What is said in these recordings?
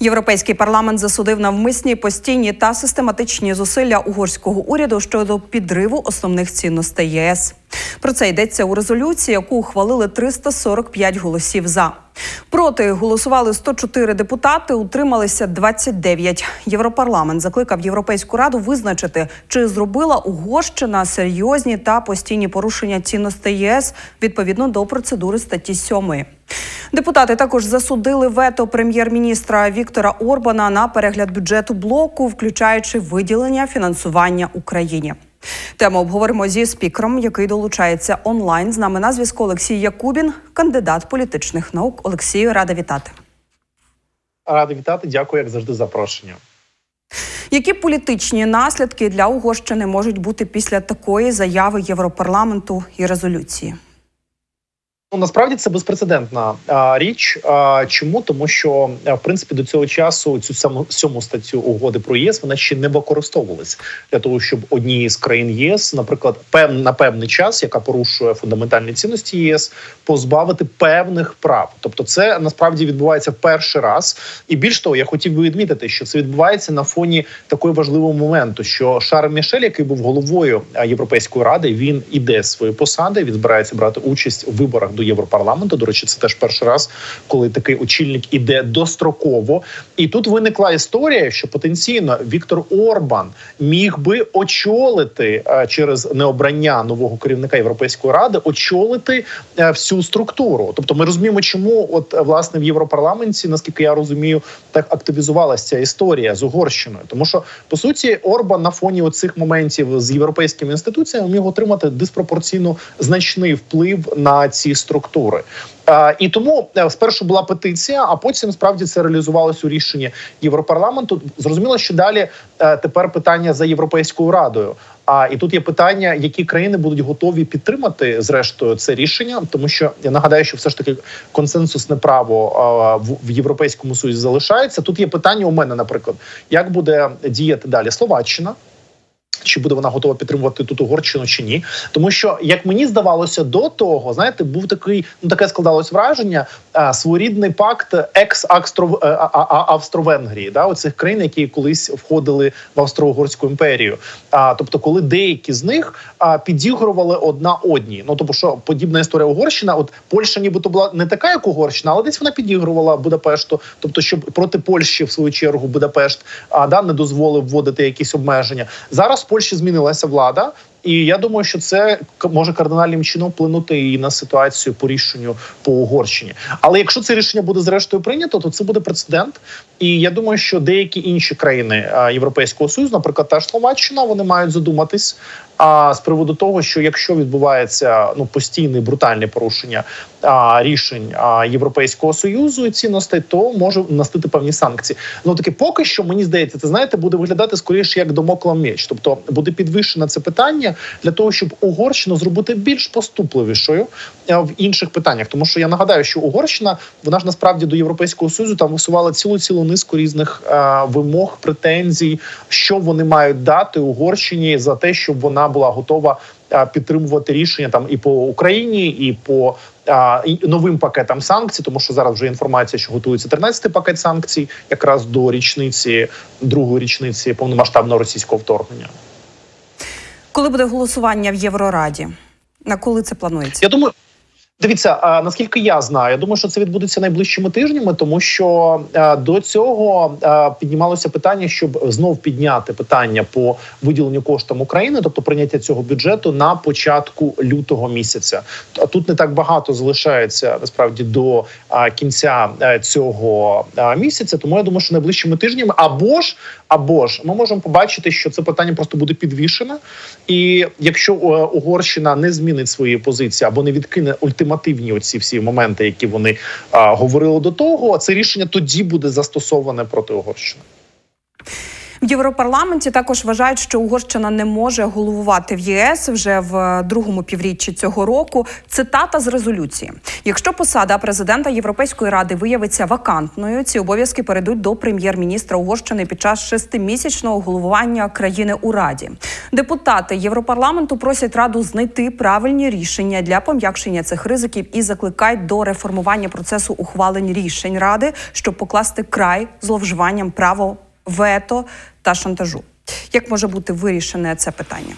Європейський парламент засудив навмисні постійні та систематичні зусилля угорського уряду щодо підриву основних цінностей ЄС. Про це йдеться у резолюції, яку ухвалили 345 голосів за. Проти голосували 104 депутати, утрималися 29. Європарламент закликав Європейську раду визначити, чи зробила Угорщина серйозні та постійні порушення цінностей ЄС відповідно до процедури статті 7. Депутати також засудили вето прем'єр-міністра Віктора Орбана на перегляд бюджету блоку, включаючи виділення фінансування Україні. Тему обговоримо зі спікером, який долучається онлайн. З нами на зв'язку Олексій Якубін, кандидат політичних наук. Олексію, рада вітати. Радий вітати. Дякую, як завжди, за запрошення. Які політичні наслідки для Угорщини можуть бути після такої заяви Європарламенту і резолюції? Ну, насправді це безпрецедентна а, річ. А, чому тому, що в принципі до цього часу цю саму сьому статтю угоди про ЄС вона ще не використовувалась для того, щоб однієї з країн ЄС, наприклад, пев на певний час, яка порушує фундаментальні цінності ЄС, позбавити певних прав. Тобто, це насправді відбувається перший раз. І більш того, я хотів би відмітити, що це відбувається на фоні такого важливого моменту, що Шар Мішель, який був головою Європейської ради, він іде з своєї посади, він збирається брати участь у виборах до Європарламенту. До речі, це теж перший раз, коли такий очільник іде достроково. І тут виникла історія, що потенційно Віктор Орбан міг би очолити е, через необрання нового керівника Європейської ради, очолити е, всю структуру. Тобто, ми розуміємо, чому от е, власне в Європарламенті, наскільки я розумію, так активізувалася ця історія з Угорщиною, тому що по суті Орбан на фоні оцих моментів з європейськими інституціями міг отримати диспропорційно значний вплив на ці структури. Е, і тому е, спершу була петиція, а потім справді це реалізувалось у рішенні Європарламенту. Зрозуміло, що далі е, тепер питання за європейською радою. А і тут є питання, які країни будуть готові підтримати зрештою це рішення, тому що я нагадаю, що все ж таки консенсусне право в, в європейському союзі залишається. Тут є питання у мене, наприклад, як буде діяти далі Словаччина. Чи буде вона готова підтримувати тут Угорщину чи ні? Тому що, як мені здавалося, до того знаєте, був такий ну таке складалось враження а, своєрідний пакт екс Австро-Венгрії, да, оцих країн, які колись входили в Австро-Угорську імперію. А тобто, коли деякі з них а, підігрували одна одній. Ну тобто, що подібна історія Угорщина, от Польща, нібито була не така, як Угорщина, але десь вона підігрувала Будапешту. Тобто, щоб проти Польщі в свою чергу Будапешт а да не дозволив вводити якісь обмеження зараз. В Польщі змінилася влада, і я думаю, що це може кардинальним чином вплинути і на ситуацію по рішенню по Угорщині. Але якщо це рішення буде зрештою прийнято, то це буде прецедент. І я думаю, що деякі інші країни Європейського союзу, наприклад, та ж Словаччина, вони мають задуматись. А з приводу того, що якщо відбувається ну постійне брутальне порушення а, рішень а, Європейського союзу і цінностей, то може настати певні санкції. Ну таки, поки що мені здається, це знаєте, буде виглядати скоріше як домокла меч. тобто буде підвищено це питання для того, щоб Угорщину зробити більш поступливішою в інших питаннях. Тому що я нагадаю, що Угорщина вона ж насправді до європейського союзу там висувала цілу цілу низку різних а, вимог, претензій, що вони мають дати Угорщині за те, щоб вона була готова підтримувати рішення там і по Україні, і по і новим пакетам санкцій, тому що зараз вже інформація, що готується 13-й пакет санкцій, якраз до річниці другої річниці повномасштабного російського вторгнення. Коли буде голосування в Єврораді? На коли це планується? Я думаю. Дивіться, наскільки я знаю, я думаю, що це відбудеться найближчими тижнями, тому що а, до цього а, піднімалося питання, щоб знов підняти питання по виділенню коштам України, тобто прийняття цього бюджету на початку лютого місяця. А тут не так багато залишається насправді до кінця а, цього місяця. Тому я думаю, що найближчими тижнями або ж або ж ми можемо побачити, що це питання просто буде підвішене, і якщо Угорщина не змінить свої позиції або не відкине ультимативні оці всі моменти, які вони а, говорили до того, А це рішення тоді буде застосоване проти Угорщини. В Європарламенті також вважають, що Угорщина не може головувати в ЄС вже в другому півріччі цього року. Цитата з резолюції: якщо посада президента Європейської ради виявиться вакантною, ці обов'язки перейдуть до прем'єр-міністра Угорщини під час шестимісячного головування країни у Раді. Депутати Європарламенту просять раду знайти правильні рішення для пом'якшення цих ризиків і закликають до реформування процесу ухвалень рішень ради, щоб покласти край зловживанням право вето та шантажу. Як може бути вирішене це питання?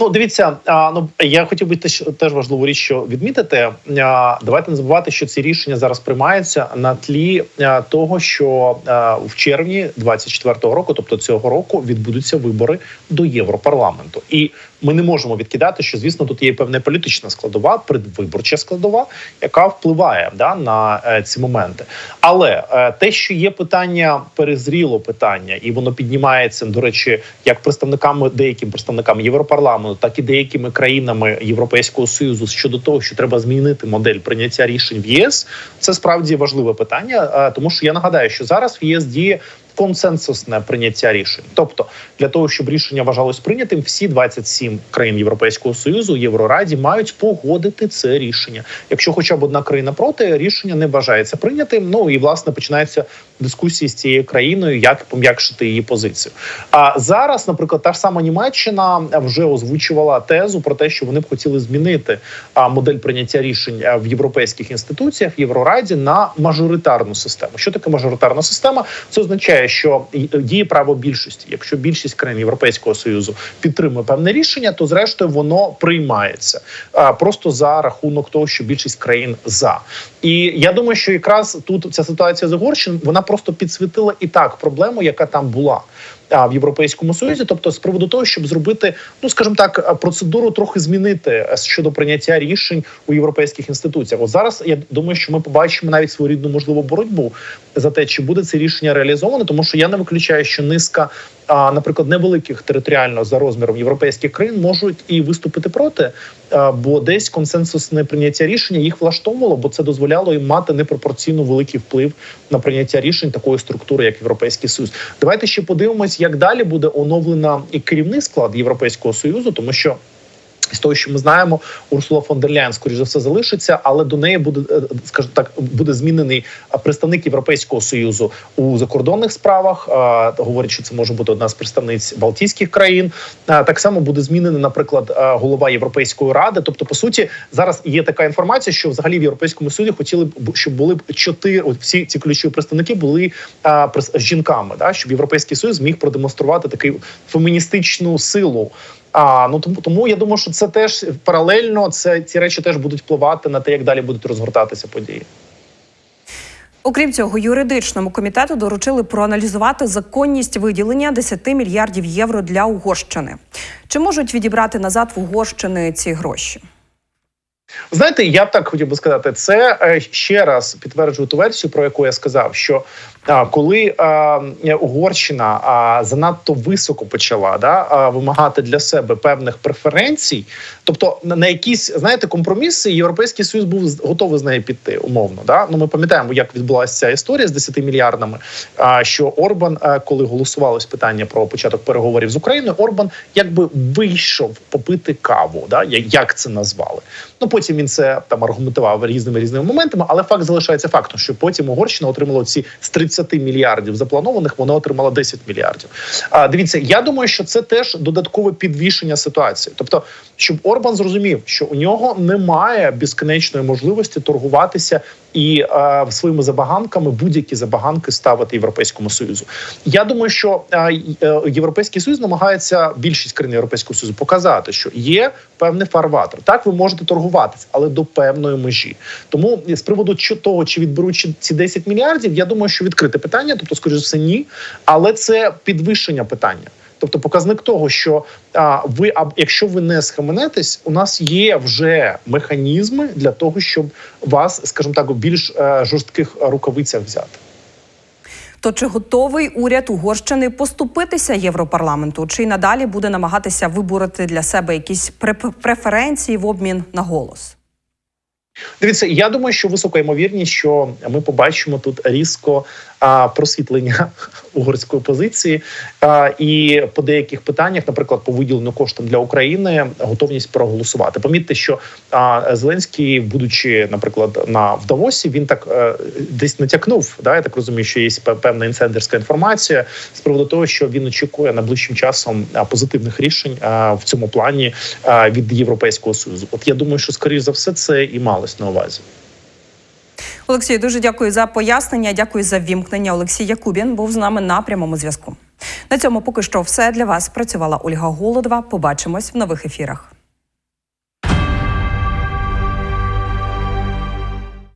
Ну, дивіться, а, ну я хотів би теж, теж важливу річ, що відмітити. А, давайте не забувати, що ці рішення зараз приймаються на тлі а, того, що а, в червні 24-го року, тобто цього року, відбудуться вибори до Європарламенту, і ми не можемо відкидати, що звісно тут є певна політична складова, предвиборча складова, яка впливає да на е, ці моменти. Але е, те, що є питання, перезріло питання, і воно піднімається до речі, як представниками деяким представниками Європарламенту, так і деякими країнами Європейського союзу щодо того, що треба змінити модель прийняття рішень в ЄС. Це справді важливе питання, е, тому що я нагадаю, що зараз в ЄС діє. Консенсусне прийняття рішень, тобто для того, щоб рішення вважалось прийнятим, всі 27 країн Європейського союзу Єврораді мають погодити це рішення. Якщо хоча б одна країна проти, рішення не вважається прийнятим. Ну і власне починаються дискусії з цією країною, як пом'якшити її позицію. А зараз, наприклад, та ж сама Німеччина вже озвучувала тезу про те, що вони б хотіли змінити модель прийняття рішень в європейських інституціях в Єврораді на мажоритарну систему. Що таке мажоритарна система? Це означає, що діє право більшості. Якщо більшість країн Європейського союзу підтримує певне рішення, то зрештою воно приймається просто за рахунок того, що більшість країн за. І я думаю, що якраз тут ця ситуація з Угорщиною, вона просто підсвітила і так проблему, яка там була. А в європейському союзі, тобто з приводу того, щоб зробити, ну скажімо так, процедуру трохи змінити е, щодо прийняття рішень у європейських інституціях. От зараз я думаю, що ми побачимо навіть своєрідну можливу боротьбу за те, чи буде це рішення реалізовано, тому що я не виключаю, що низка, наприклад, невеликих територіально за розміром європейських країн можуть і виступити проти, бо десь консенсусне прийняття рішення їх влаштовувало, бо це дозволяло їм мати непропорційно великий вплив на прийняття рішень такої структури, як Європейський Союз. Давайте ще подивимось, як далі буде оновлена і керівний склад Європейського союзу, тому що. З того, що ми знаємо, Урсула фон дер Ляйн, скоріш за все, залишиться, але до неї буде, е, скажімо так, буде змінений представник Європейського союзу у закордонних справах. А, Говорять, що це може бути одна з представниць Балтійських країн. Так само буде змінений, наприклад, голова Європейської ради. Тобто, по суті, зараз є така інформація, що взагалі в Європейському Союзі хотіли б, щоб були б чотири всі ці ключові представники були а, жінками, да щоб європейський союз зміг продемонструвати таку феміністичну силу. А ну тому тому я думаю, що це теж паралельно. Це ці речі теж будуть впливати на те, як далі будуть розгортатися події. Окрім цього, юридичному комітету доручили проаналізувати законність виділення 10 мільярдів євро для Угорщини. Чи можуть відібрати назад в Угорщини ці гроші? Знаєте, я б так хотів би сказати, це е, ще раз підтверджує ту версію, про яку я сказав, що коли Угорщина занадто високо почала да, вимагати для себе певних преференцій, тобто на, якісь знаєте компроміси, європейський союз був готовий з нею піти умовно. Да? Ну ми пам'ятаємо, як відбулася ця історія з 10 мільярдами. Що Орбан, коли голосувалось питання про початок переговорів з Україною, Орбан якби вийшов попити каву, да? як це назвали. Ну потім він це там аргументував різними різними моментами, але факт залишається фактом, що потім Угорщина отримала ці з 30 мільярдів запланованих, вона отримала 10 мільярдів. А дивіться, я думаю, що це теж додаткове підвішення ситуації. Тобто, щоб Орбан зрозумів, що у нього немає безкінечної можливості торгуватися і е, своїми забаганками будь-які забаганки ставити європейському союзу. Я думаю, що е, е, європейський союз намагається більшість країн європейського союзу показати, що є певний фарватер. Так, ви можете торгуватися, але до певної межі. Тому з приводу того, чи відберуть ці 10 мільярдів, я думаю, що відкрите питання, тобто, скоріш за все, ні, але це підвищення питання. Тобто показник того, що а, ви, а якщо ви не схаменетесь, у нас є вже механізми для того, щоб вас, скажімо так, у більш е, жорстких рукавицях взяти. То чи готовий уряд Угорщини поступитися Європарламенту, чи й надалі буде намагатися вибороти для себе якісь пре- преференції в обмін на голос? Дивіться, я думаю, що висока ймовірність, що ми побачимо тут різко а, просвітлення угорської позиції, а, і по деяких питаннях, наприклад, по виділенню коштам для України, готовність проголосувати. Помітьте, що а, Зеленський, будучи, наприклад, на в Давосі, він так е, десь натякнув. Да, я так розумію, що є певна інсендерська інформація з приводу того, що він очікує найближчим часом позитивних рішень а, в цьому плані а, від Європейського союзу. От я думаю, що скоріш за все це і малось на увазі. Олексію, дуже дякую за пояснення. Дякую за вімкнення. Олексій Якубін був з нами на прямому зв'язку. На цьому поки що все для вас. Працювала Ольга Голодова. Побачимось в нових ефірах.